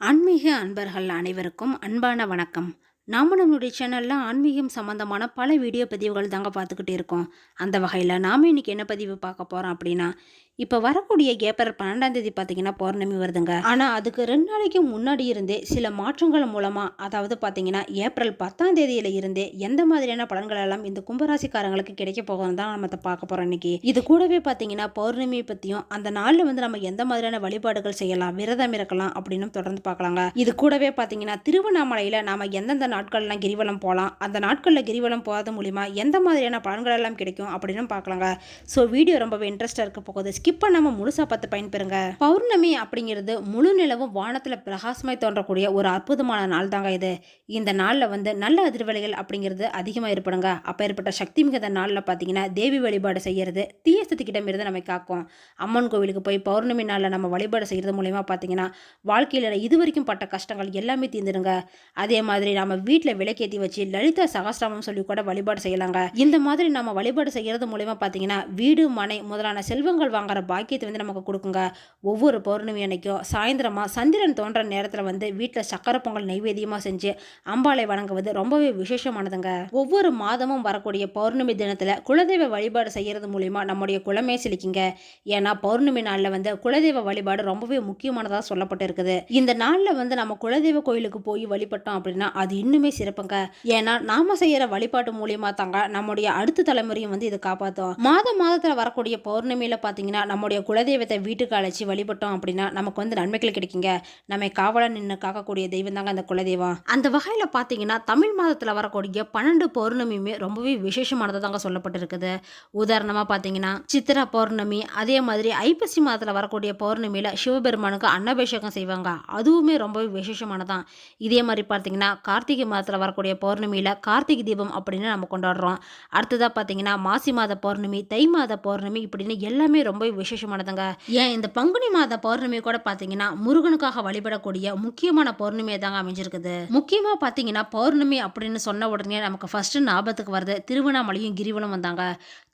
ஆன்மீக அன்பர்கள் அனைவருக்கும் அன்பான வணக்கம். நாம நம்மளுடைய சேனலில் ஆன்மீகம் சம்மந்தமான பல வீடியோ பதிவுகள் தாங்க பார்த்துக்கிட்டே இருக்கோம். அந்த வகையில் நாம் இன்றைக்கி என்ன பதிவு பார்க்க போகிறோம் அப்படின்னா இப்போ வரக்கூடிய ஏப்ரல் பன்னெண்டாம் தேதி பார்த்தீங்கன்னா பௌர்ணமி வருதுங்க. ஆனால் அதுக்கு ரெண்டு நாளைக்கு முன்னாடி இருந்தே சில மாற்றங்கள் மூலமாக அதாவது பார்த்தீங்கன்னா ஏப்ரல் பத்தாம் தேதியில இருந்தே எந்த மாதிரியான பலன்கள் எல்லாம் இந்த கும்பராசிக்காரங்களுக்கு கிடைக்க போகணும் தான் நம்ம பார்க்க போகிறோம் இன்னைக்கு. இது கூடவே பார்த்தீங்கன்னா பௌர்ணமி பற்றியும் அந்த நாளில் வந்து நம்ம எந்த மாதிரியான வழிபாடுகள் செய்யலாம் விரதம் இருக்கலாம் அப்படின்னு தொடர்ந்து பார்க்கலாங்க. இது கூடவே பார்த்தீங்கன்னா திருவண்ணாமலையில் நாம் எந்தெந்த நாட்கள்லாம் கிரிவலம் போகலாம் அந்த நாட்களில் கிரிவலம் போகிறது மூலிமா எந்த மாதிரியான பலன்கள் எல்லாம் கிடைக்கும் அப்படின்னு பார்க்கலாங்க. ஸோ வீடியோ ரொம்பவே இன்ட்ரெஸ்டாக இருக்க போகுது. ஸ்கிப் பண்ணாமல் முழுசாக பார்த்து பயன்பெறுங்க. பௌர்ணமி அப்படிங்கிறது முழு நிலவும் வானத்தில் பிரகாசமாய் தோன்றக்கூடிய ஒரு அற்புதமான நாள் தாங்க இது. இந்த நாளில் வந்து நல்ல அதிர்வலைகள் அப்படிங்கிறது அதிகமாக ஏற்படுங்க. அப்போ ஏற்பட்ட சக்தி மிகுந்த நாளில் பார்த்தீங்கன்னா தேவி வழிபாடு செய்கிறது தீய சக்திக்கிடம் இருந்து நம்மை காக்கும். அம்மன் கோவிலுக்கு போய் பௌர்ணமி நாளில் நம்ம வழிபாடு செய்கிறது மூலயமா பார்த்தீங்கன்னா வாழ்க்கையில் இது வரைக்கும் பட்ட கஷ்டங்கள் எல்லாமே தீர்ந்துடுங்க அதே மாதிரி நம்ம வீட்டில் விளக்கேற்றி வச்சு லலிதா சகசிரமம் சொல்லி கூட வழிபாடு செய்யலாங்க. இந்த மாதிரி நம்ம வழிபாடு செய்கிறது மூலயமா பார்த்தீங்கன்னா வீடு மனை முதலான செல்வங்கள் வாங்குற பாக்கியத்தை வந்து நமக்கு கொடுக்குங்க. ஒவ்வொரு பௌர்ணமி அன்னைக்கும் சாயந்தரமாக சந்திரன் தோன்ற நேரத்தில் வந்து வீட்டில் சக்கரை பொங்கல் நைவேத்தியமாக செஞ்சு அம்பாளை வணங்குவது ரொம்பவே விசேஷமானதுங்க. ஒவ்வொரு மாதமும் வரக்கூடிய பௌர்ணமி தினத்தில் குலதெய்வ வழிபாடு செய்கிறது மூலிமா நம்முடைய குலமே செழிக்குங்க. ஏன்னா பௌர்ணமி நாளில் வந்து குலதெய்வ வழிபாடு ரொம்பவே முக்கியமானதாக சொல்லப்பட்டு இருக்குது இந்த நாளில் வந்து நம்ம குலதெய்வ கோயிலுக்கு போய் வழிபட்டோம் அப்படின்னா அது இன்னுமே சிறப்புங்க. ஏன்னா நாம செய்கிற வழிபாட்டு மூலியமாக தாங்க நம்முடைய அடுத்த தலைமுறையும் வந்து இதை காப்பாற்றும் மாத மாதத்தில் வரக்கூடிய பௌர்ணமியில் பார்த்தீங்கன்னா நம்முடைய குலதெய்வத்தை வீட்டுக்கு அழைச்சி வழிபட்டோம் அப்படின்னா நமக்கு வந்து நன்மைகள் கிடைக்குங்க. நம்ம காவலன் நின்று காக்கக்கூடிய தெய்வம் தாங்க அந்த குலதெய்வம். அந்த வகையில் பார்த்தீங்கன்னா தமிழ் மாதத்தில் வரக்கூடிய பன்னெண்டு பௌர்ணமியுமே ரொம்பவே விசேஷமானது தாங்க சொல்லப்பட்டிருக்குது. உதாரணமாக பார்த்தீங்கன்னா சித்திரா பௌர்ணமி அதே மாதிரி ஐப்பசி மாதத்தில் வரக்கூடிய பௌர்ணமியில் சிவபெருமானுக்கு அன்னபிஷேகம் செய்வாங்க. அதுவுமே ரொம்பவே விசேஷமானதான். இதே மாதிரி பார்த்தீங்கன்னா கார்த்திகை மாதத்தில் வரக்கூடிய பௌர்ணமியில் கார்த்திகை தீபம் அப்படின்னு நம்ம கொண்டாடுறோம். அடுத்ததாக பார்த்தீங்கன்னா மாசி மாத பௌர்ணமி தை மாத பௌர்ணமி இப்படின்னு எல்லாமே ரொம்ப விசேஷமானதுங்க. ஏன் இந்த பங்குனி மாத பௌர்ணமி கூட பார்த்தீங்கன்னா முருகனுக்காக வழிபடக்கூடிய முக்கியமான பௌர்ணமியை தாங்க அமைஞ்சிருக்குது. முக்கியமாக பார்த்தீங்கன்னா பௌர்ணமி அப்படின்னு சொன்ன உடனே நமக்கு ஃபர்ஸ்ட் ஞாபகத்துக்கு வருது திருவண்ணாமலையும் கிரிவலம் வந்தாங்க.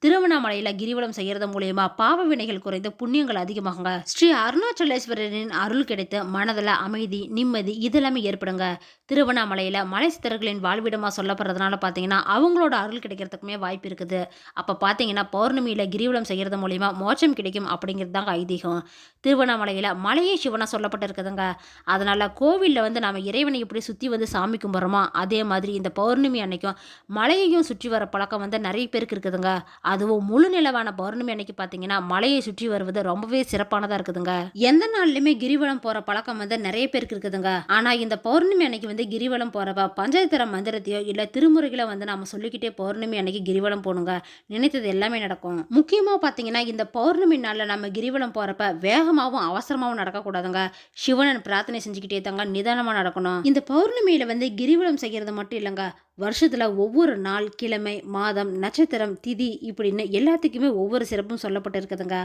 திருவண்ணாமலையில் கிரிவலம் செய்கிறது மூலயமா பாவ வினைகள் குறைந்து புண்ணியங்கள் அதிகமாகுங்க. ஸ்ரீ அருணாச்சலேஸ்வரரின் அருள் கிடைத்து மனதில் அமைதி நிம்மதி இதெல்லாமே ஏற்படுங்க. திருவண்ணாமலையில் மலை சித்தர்களின் வாழ்விடமாக சொல்லப்படுறதுனால பார்த்தீங்கன்னா அவங்களோட அருள் கிடைக்கிறதுக்குமே வாய்ப்பு இருக்குது. அப்போ பார்த்தீங்கன்னா பௌர்ணமியில் கிரிவலம் செய்கிறது மூலிமா மோட்சம் கிடைக்கும் அப்படிங்கிறது தாங்க ஐதீகம். திருவண்ணாமலையில் மலையே சிவனாக சொல்லப்பட்டு இருக்குதுங்க அதனால் கோவிலில் வந்து நம்ம இறைவனை எப்படி சுற்றி வந்து சாமி கும்பிட்றோமோ அதே மாதிரி இந்த பௌர்ணமி அன்னைக்கும் மலையையும் சுற்றி வர பழக்கம் வந்து நிறைய பேருக்கு இருக்குதுங்க. அதுவும் முழு நிலவான பௌர்ணமி அன்னைக்கு பார்த்தீங்கன்னா மலையை சுற்றி வருவது ரொம்பவே சிறப்பானதாக இருக்குதுங்க. எந்த நாள்லையுமே கிரிவலம் போகிற பழக்கம் வந்து நிறைய பேருக்கு இருக்குதுங்க. ஆனால் இந்த பௌர்ணமி அன்னைக்கு வந்து கிரிவலம் போகிறப்ப பஞ்சாயத்தர மந்திரத்தையோ இல்லை திருமுறைகளை வந்து நம்ம சொல்லிக்கிட்டே பௌர்ணமி அன்னைக்கு கிரிவலம் போகணுங்க நினைத்தது எல்லாமே நடக்கும். முக்கியமாக பார்த்தீங்கன்னா இந்த பௌர்ணமி நாளில் நம்ம கிரிவலம் போகிறப்ப வேகமாகவும் அவசரமாகவும் நடக்கக்கூடாதுங்க. சிவனன் பிரார்த்தனை செஞ்சுக்கிட்டே தாங்க நிதானமாக நடக்கணும். இந்த பௌர்ணமியில் வந்து கிரிவலம் செய்கிறது மட்டும் இல்லைங்க. வருஷத்தில் ஒவ்வொரு நாள் கிழமை மாதம் நட்சத்திரம் திதி இப்படின்னு எல்லாத்துக்குமே ஒவ்வொரு சிறப்பும் சொல்லப்பட்டு இருக்குதுங்க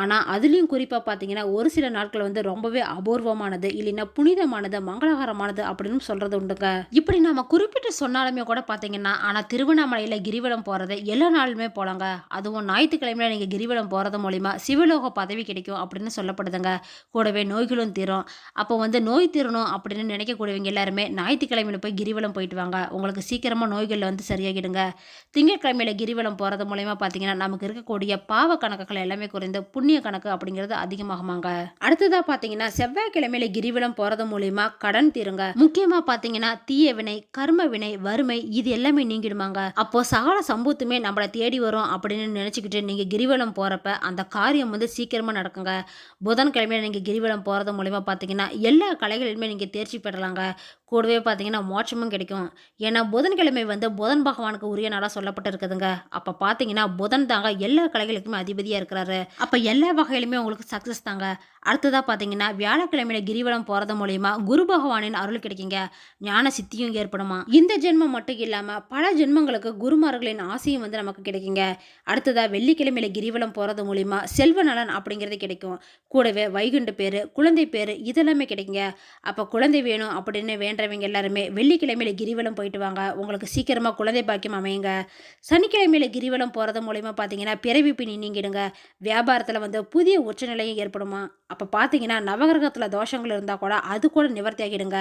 ஆனால் அதுலேயும் குறிப்பாக பார்த்தீங்கன்னா ஒரு சில நாட்கள் வந்து ரொம்பவே அபூர்வமானது இல்லைன்னா புனிதமானது மங்களகரமானது அப்படின்னு சொல்கிறது உண்டுங்க. இப்படி நம்ம குறிப்பிட்டு சொன்னாலுமே கூட பார்த்தீங்கன்னா ஆனால் திருவண்ணாமலையில் கிரிவலம் போகிறது எல்லா நாளுமே போகலாங்க அதுவும் ஞாயிற்றுக்கிழமையில நீங்கள் கிரிவலம் போகிறது மூலிமா சிவலோக பதவி கிடைக்கும் அப்படின்னு சொல்லப்படுதுங்க. கூடவே நோய்களும் தீரும். அப்போ வந்து நோய் தீரணும் அப்படின்னு நினைக்கக்கூடியவங்க எல்லாருமே ஞாயிற்றுக்கிழமையில் போய் கிரிவலம் போயிட்டு வாங்க. உங்களுக்கு சீக்கிரமாக நோய்கள் வந்து சரியாகிடுங்க. திங்கட்கிழமையில் கிரிவலம் போகிறது மூலயமா பார்த்தீங்கன்னா நமக்கு இருக்கக்கூடிய பாவ கணக்குகள் எல்லாமே குறைந்து புண்ணிய கணக்கு அப்படிங்கிறது அதிகமாகுமாங்க. அடுத்ததாக பார்த்தீங்கன்னா செவ்வாய்க்கிழமையில கிரிவலம் போகிறது மூலயமா கடன் தீருங்க. முக்கியமாக பார்த்தீங்கன்னா தீய வினை கர்ம வினை வறுமை இது எல்லாமே நீங்கிடுமாங்க. அப்போ சகல சம்பூத்துமே நம்மளை தேடி வரும் அப்படின்னு நினச்சிக்கிட்டு நீங்கள் கிரிவலம் போகிறப்ப அந்த காரியம் வந்து சீக்கிரமாக நடக்குங்க. புதன்கிழமையில நீங்கள் கிரிவலம் போகிறது மூலயமா பார்த்தீங்கன்னா எல்லா கலைகளிலுமே நீங்கள் தேர்ச்சி பெறலாங்க. கூடவே பார்த்தீங்கன்னா மோட்சமும் கிடைக்கும். ஏன்னா புதன்கிழமை வந்து புதன் பகவானுக்கு உரிய நாளாக சொல்லப்பட்டு இருக்குதுங்க அப்போ பார்த்தீங்கன்னா புதன் தாங்க எல்லா கலைகளுக்குமே அதிபதியாக இருக்கிறாரு. அப்போ எல்லா வகையிலுமே உங்களுக்கு சக்ஸஸ் தாங்க. அடுத்ததாக பார்த்தீங்கன்னா வியாழக்கிழமையில கிரிவலம் போகிறது மூலயமா குரு பகவானின் அருள் கிடைக்குங்க. ஞான சித்தியும் ஏற்படுமா. இந்த ஜென்மம் மட்டும் இல்லாமல் பல ஜென்மங்களுக்கு குருமார்களின் ஆசையும் வந்து நமக்கு கிடைக்குங்க. அடுத்ததாக வெள்ளிக்கிழமையில கிரிவலம் போகிறது மூலிமா செல்வ நலன் அப்படிங்கிறது கிடைக்கும். கூடவே வைகுண்ட பேர் குழந்தை பேர் இதெல்லாமே கிடைக்குங்க. அப்போ குழந்தை வேணும் அப்படின்னு வேண்டவங்க எல்லாருமே வெள்ளிக்கிழமையில கிரிவலம் போயிட்டு வாங்க. உங்களுக்கு சீக்கிரமாக குழந்தை பாக்கியம் அமையுங்க. சனிக்கிழமையில கிரிவலம் போகிறது மூலயமா பார்த்தீங்கன்னா பிறவி நீங்கிடுங்க. வியாபாரத்தில் வந்து புதிய உச்சநிலையும் ஏற்படுமா. அப்போ பார்த்தீங்கன்னா நவகிரகத்தில் தோஷங்கள் இருந்தால் கூட அது கூட நிவர்த்தி ஆகிடுங்க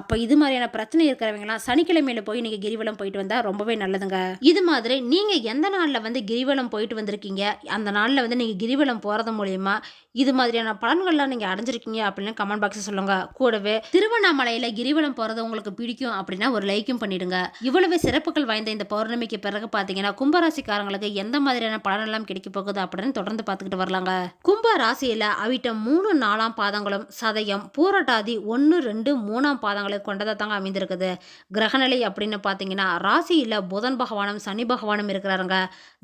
அப்போ இது மாதிரியான பிரச்சனை இருக்கிறவங்கலாம் சனிக்கிழமையில போய் நீங்கள் கிரிவலம் போயிட்டு வந்தால் ரொம்பவே நல்லதுங்க. இது மாதிரி நீங்கள் எந்த நாளில் வந்து கிரிவலம் போயிட்டு வந்திருக்கீங்க? அந்த நாளில் வந்து நீங்கள் கிரிவலம் போகிறது மூலயமா இது மாதிரியான பலன்கள்லாம் நீங்கள் அடைஞ்சிருக்கீங்க அப்படின்னு கமெண்ட் பாக்ஸில் சொல்லுங்கள் கூடவே திருவண்ணாமலையில் கிரிவலம் போகிறது உங்களுக்கு பிடிக்கும் அப்படின்னா ஒரு லைக்கும் பண்ணிடுங்க. இவ்வளவு சிறப்புகள் வாய்ந்த இந்த பௌர்ணமிக்கு பிறகு பார்த்தீங்கன்னா கும்பராசிக்காரங்களுக்கு எந்த மாதிரியான பலனெல்லாம் கிடைக்க போகுது அப்படின்னு தொடர்ந்து பார்த்துக்கிட்டு வரலாங்க. கும்ப ராசியில் அவிட்டம் மூணு நாலாம் பாதங்களும் சதயம் பூரட்டாதி ஒன்று ரெண்டு மூணாம் பாதங்களை கொண்டதாக தாங்க அமைந்திருக்குது. கிரகநிலை அப்படின்னு பார்த்தீங்கன்னா ராசியில் புதன் பகவானும் சனி பகவானும் இருக்கிறாருங்க.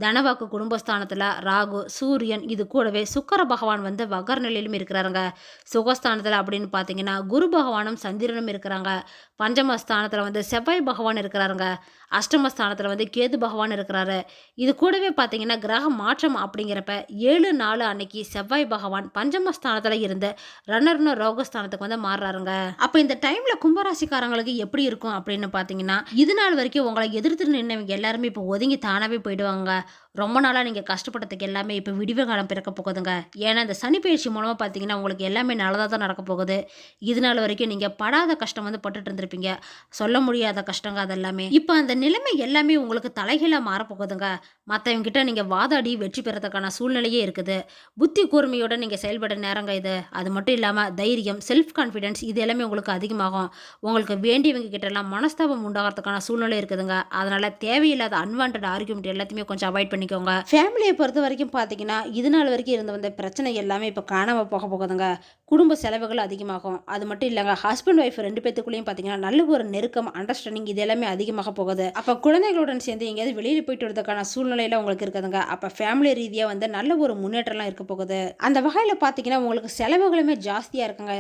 தனவாக்கு குடும்பஸ்தானத்தில் ராகு சூரியன் இது கூடவே சுக்கர பகவான் வந்து வகர் நிலையிலும் இருக்கிறாருங்க. சுகஸ்தானத்தில் அப்படின்னு பார்த்தீங்கன்னா குரு பகவானும் சந்திரனும் இருக்கிறாங்க. பஞ்சமஸ்தானத்தில் வந்து செவ்வாய் பகவான் இருக்கிறாருங்க. அஷ்டமஸ்தானத்தில் வந்து கேது பகவான் இருக்கிறாரு. இது கூடவே பார்த்தீங்கன்னா கிரக மாற்றம் அப்படிங்கிறப்ப ஏழு நாலு அன்னைக்கு செவ்வாய் பகவான் பஞ்சமஸ்தானத்தில் இருந்து ரன்னர்னு ரோகஸ்தானத்துக்கு வந்து மாறுறாருங்க. அப்போ இந்த டைமில் கும்பராசிக்காரங்களுக்கு எப்படி இருக்கும் அப்படின்னு பார்த்தீங்கன்னா இது நாள் வரைக்கும் உங்களை எதிர்த்து நின்றவங்க எல்லாருமே இப்போ ஒதுங்கி தானாகவே போயிடுவாங்க. ரொம்ப நாளாக நீங்கள் கஷ்டப்பட்டதுக்கு எல்லாமே இப்போ விடிவு காலம் பிறக்க போகுதுங்க. ஏன்னா இந்த சனி பயிற்சி மூலமாக பார்த்தீங்கன்னா உங்களுக்கு எல்லாமே நல்லதாக தான் நடக்க போகுது. இது நாள் வரைக்கும் நீங்கள் படாத கஷ்டம் வந்து பட்டுட்டு இருந்திருப்பீங்க. சொல்ல முடியாத கஷ்டங்க அதெல்லாமே. இப்போ அந்த நிலைமை எல்லாமே உங்களுக்கு தலைகீழாக மாறப்போகுதுங்க. மற்றவங்கிட்ட நீங்கள் வாதாடி வெற்றி பெறதுக்கான சூழ்நிலையே இருக்குது. புத்தி கூர்மையோட நீங்கள் செயல்பட நேரங்க இது. அது மட்டும் இல்லாமல் தைரியம் செல்ஃப் கான்ஃபிடென்ஸ் இது எல்லாமே உங்களுக்கு அதிகமாகும். உங்களுக்கு வேண்டியவங்க கிட்டலாம் மனஸ்தாபம் உண்டாகிறதுக்கான சூழ்நிலை இருக்குதுங்க. அதனால் தேவையில்லாத அன்வான்ட் ஆர்குமெண்ட் எல்லாத்தையுமே கொஞ்சம் அவாய்ட் பண்ணிக்கோங்க. ஃபேமிலியை பொறுத்த வரைக்கும் பார்த்தீங்கன்னா இது நாள் வரைக்கும் இருந்த வந்த பிரச்சனை எல்லாமே இப்போ காணாமல் போக போகுதுங்க. குடும்ப செலவுகள் அதிகமாகும். அது மட்டும் இல்லைங்க ஹஸ்பண்ட் ஒய்ஃப் ரெண்டு பேத்துக்குள்ளேயும் பார்த்தீங்கன்னா நல்ல ஒரு நெருக்கம் அண்டர்ஸ்டாண்டிங் இது எல்லாமே அதிகமாக போகுது. அப்போ குழந்தைகளுடன் சேர்ந்து எங்கேயாவது வெளியில் போயிட்டு வரதுக்கான சூழ்நிலையில உங்களுக்கு இருக்குதுங்க. அப்போ ஃபேமிலி ரீதியாக வந்து நல்ல ஒரு முன்னேற்றம்லாம் இருக்க போகுது. அந்த வகையில் பார்த்தீங்கன்னா உங்களுக்கு செலவுகளுமே ஜாஸ்தியாக இருக்குங்க.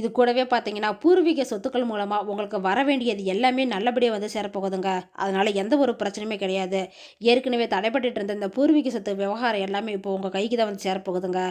இது கூடவே பார்த்தீங்கன்னா பூர்வீக சொத்துக்கள் மூலமாக உங்களுக்கு வர வேண்டியது எல்லாமே நல்லபடியாக வந்து சேரப்போகுதுங்க. அதனால் எந்த ஒரு பிரச்சனையுமே கிடையாது. ஏற்கனவே தடைப்பட்டுட்டு இருந்த இந்த பூர்வீக சொத்து விவகாரம் எல்லாமே இப்போ உங்கள் கைக்கு தான் வந்து சேரப்போகுதுங்க.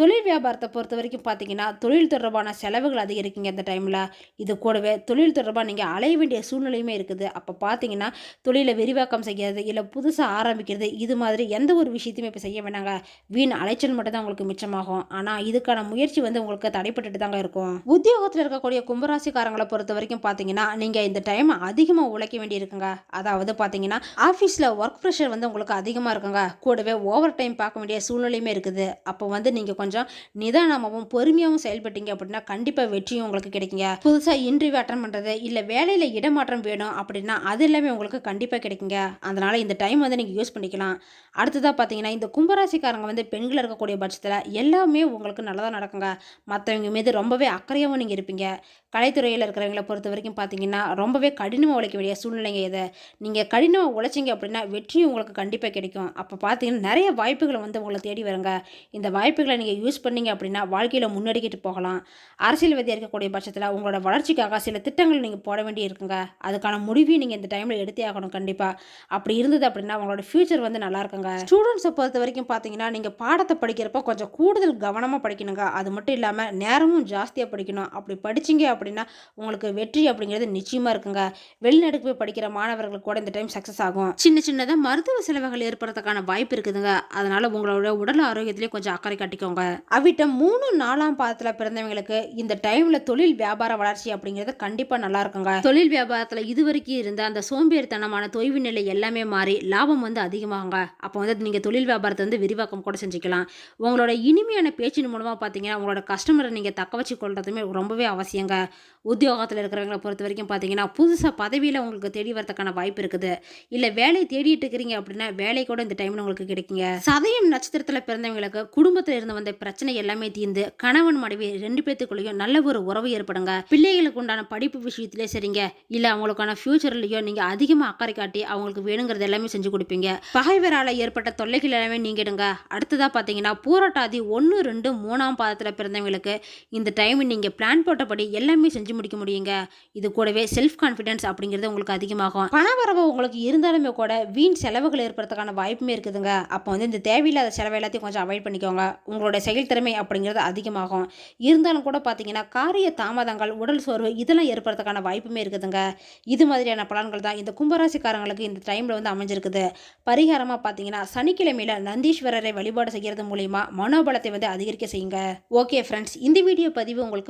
தொழில் வியாபாரத்தை பொறுத்த வரைக்கும் பார்த்தீங்கன்னா தொழில் தொடர்பான செலவுகள் அதிகரிக்குங்க இந்த டைமில் இது கூடவே தொழில் தொடர்பாக நீங்கள் அலைய வேண்டிய சூழ்நிலையுமே இருக்குது. அப்போ பார்த்தீங்கன்னா தொழிலை விரிவாக்கம் செய்கிறது இல்லை புதுசாக ஆரம்பிக்கிறது இது மாதிரி எந்த ஒரு விஷயத்தையுமே இப்போ செய்ய வேணாங்க. வீண் அலைச்சல் மட்டும் தான் உங்களுக்கு மிச்சமாகும். ஆனால் இதுக்கான முயற்சி வந்து உங்களுக்கு தடைப்பட்டுட்டு தாங்க இருக்கும். உத்தியோகத்தில் இருக்கக்கூடிய கும்பராசிக்காரங்களை பொறுத்த வரைக்கும் பார்த்தீங்கன்னா நீங்கள் இந்த டைம் அதிகமாக உழைக்க வேண்டியிருக்குங்க. அதாவது பார்த்தீங்கன்னா ஆஃபீஸில் ஒர்க் ப்ரெஷர் வந்து உங்களுக்கு அதிகமாக இருக்குங்க. கூடவே ஓவர் டைம் பார்க்க வேண்டிய சூழ்நிலையுமே இருக்குது. அப்போ வந்து நீங்கள் கொஞ்சம் நிதானமாகவும் பொறுமையாகவும் செயல்பட்டீங்க அப்படின்னா கண்டிப்பாக வெற்றியும் உங்களுக்கு கிடைக்குங்க. புதுசாக இன்டர்வியூ அட்டன் பண்ணுறது இல்லை வேலையில் இடமாற்றம் வேணும் அப்படின்னா அது எல்லாமே உங்களுக்கு கண்டிப்பாக கிடைக்குங்க. அதனால் இந்த டைம் வந்து நீங்கள் யூஸ் பண்ணிக்கலாம். அடுத்ததாக பார்த்தீங்கன்னா இந்த கும்பராசிக்காரங்க வந்து பெண்கள் இருக்கக்கூடிய பட்சத்தில் எல்லாமே உங்களுக்கு நல்லதாக நடக்குங்க. மற்றவங்க மீது ரொம்பவே அக்கறை அக்கறையாகவும் நீங்கள் இருப்பீங்க. கலைத்துறையில் இருக்கிறவங்கள பொறுத்த வரைக்கும் பார்த்தீங்கன்னா ரொம்பவே கடினமாக உழைக்க வேண்டிய சூழ்நிலைங்க இதை. நீங்கள் கடினமாக உழைச்சிங்க அப்படின்னா வெற்றியும் உங்களுக்கு கண்டிப்பாக கிடைக்கும். அப்போ பார்த்தீங்கன்னா நிறைய வாய்ப்புகளை வந்து உங்களை தேடி வருங்க. இந்த வாய்ப்புகளை நீங்கள் யூஸ் பண்ணிங்க அப்படின்னா வாழ்க்கையில் முன்னெடுக்கிட்டு போகலாம். அரசியல்வாதியாக இருக்கக்கூடிய பட்சத்தில் உங்களோட வளர்ச்சிக்காக சில திட்டங்கள் நீங்கள் போட வேண்டி இருக்குங்க. அதுக்கான முடிவையும் நீங்கள் இந்த டைமில் எடுத்தே ஆகணும் கண்டிப்பாக அப்படி இருந்தது அப்படின்னா உங்களோட ஃப்யூச்சர் வந்து நல்லா இருக்குங்க. ஸ்டூடெண்ட்ஸை பொறுத்த வரைக்கும் பார்த்தீங்கன்னா நீங்கள் பாடத்தை படிக்கிறப்ப கொஞ்சம் கூடுதல் கவனமாக படிக்கணுங்க. அது மட்டும் இல்லாமல் நேரமும் ஜாஸ்தியாக படிக்கணும். அப்படி படிச்சீங்க அப்படின்னா உங்களுக்கு வெற்றி அப்படிங்கிறது நிச்சயமாக இருக்குங்க. வெளிநாட்டுக்கு போய் படிக்கிற மாணவர்களுக்கு கூட இந்த டைம் சக்ஸஸ் ஆகும். சின்ன சின்னதாக மருத்துவ செலவுகள் ஏற்படுறதுக்கான வாய்ப்பு இருக்குதுங்க. அதனால உங்களோட உடல் ஆரோக்கியத்திலேயே கொஞ்சம் அக்கறை காட்டிக்கோங்க. அவிட்ட மூணு நாலாம் பாதத்தில் பிறந்தவங்களுக்கு இந்த டைம்ல தொழில் வியாபார வளர்ச்சி அப்படிங்கிறது கண்டிப்பாக நல்லா இருக்குங்க. தொழில் வியாபாரத்தில் இதுவரைக்கும் இருந்த அந்த சோம்பேறித்தனமான தொய்வு நிலை எல்லாமே மாறி லாபம் வந்து அதிகமாகுங்க. அப்போ வந்து நீங்கள் தொழில் வியாபாரத்தை வந்து விரிவாக்கம் கூட செஞ்சுக்கலாம். உங்களோட இனிமையான பேச்சின் மூலமாக பார்த்தீங்கன்னா உங்களோட கஸ்டமரை நீங்கள் தக்க வச்சு பண்ணுறதுமே ரொம்பவே அவசியங்க. உத்தியோகத்தில் இருக்கிறவங்கள பொறுத்த வரைக்கும் பார்த்தீங்கன்னா புதுசாக பதவியில் உங்களுக்கு தேடி வரதுக்கான வாய்ப்பு இருக்குது. இல்லை வேலை தேடிட்டு இருக்கிறீங்க அப்படின்னா வேலை கூட இந்த டைமில் உங்களுக்கு கிடைக்குங்க. சதயம் நட்சத்திரத்தில் பிறந்தவங்களுக்கு குடும்பத்தில் இருந்து வந்த பிரச்சனை எல்லாமே தீர்ந்து கணவன் மனைவி ரெண்டு பேத்துக்குள்ளேயும் நல்ல ஒரு உறவு ஏற்படுங்க. பிள்ளைகளுக்கு உண்டான படிப்பு விஷயத்திலே சரிங்க. இல்லை அவங்களுக்கான ஃபியூச்சர்லேயோ நீங்கள் அதிகமாக அக்கறை காட்டி அவங்களுக்கு வேணுங்கிறது எல்லாமே செஞ்சு கொடுப்பீங்க. பகைவரால் ஏற்பட்ட தொல்லைகள் எல்லாமே நீங்கிடுங்க. அடுத்ததாக பார்த்தீங்கன்னா பூரட்டாதி ஒன்று ரெண்டு மூணாம் பாதத்தில் பிறந்தவங்களுக்கு இந்த டைம் நீங்கள் பிளான் போட்டபடி எல்லாமே செஞ்சு முடிக்க முடியுங்க. இது கூடவே செல்ஃப் கான்ஃபிடன்ஸ் அப்படிங்கிறது உங்களுக்கு அதிகமாகும். பண வரவு உங்களுக்கு இருந்தாலுமே கூட வீண் செலவுகள் ஏற்படுறதுக்கான வாய்ப்புமே இருக்குதுங்க. அப்போ வந்து இந்த தேவையில்லாத செலவு எல்லாத்தையும் கொஞ்சம் அவாய்ட் பண்ணிக்கோங்க. உங்களோட செயல்திறமை அப்படிங்கிறது அதிகமாகும். இருந்தாலும் கூட பார்த்தீங்கன்னா காரிய தாமதங்கள் உடல் சோர்வு இதெல்லாம் ஏற்படுறதுக்கான வாய்ப்புமே இருக்குதுங்க. இது மாதிரியான பலன்கள் தான் இந்த கும்பராசிக்காரங்களுக்கு இந்த டைமில் வந்து அமைஞ்சிருக்குது. பரிகாரமாக பார்த்தீங்கன்னா சனிக்கிழமையில் நந்தீஸ்வரரை வழிபாடு செய்கிறது மூலயமா மனோபலத்தை வந்து அதிகரிக்க செய்யுங்க. ஓகே ஃப்ரெண்ட்ஸ் இந்த வீடியோ பதிவு உங்களுக்கு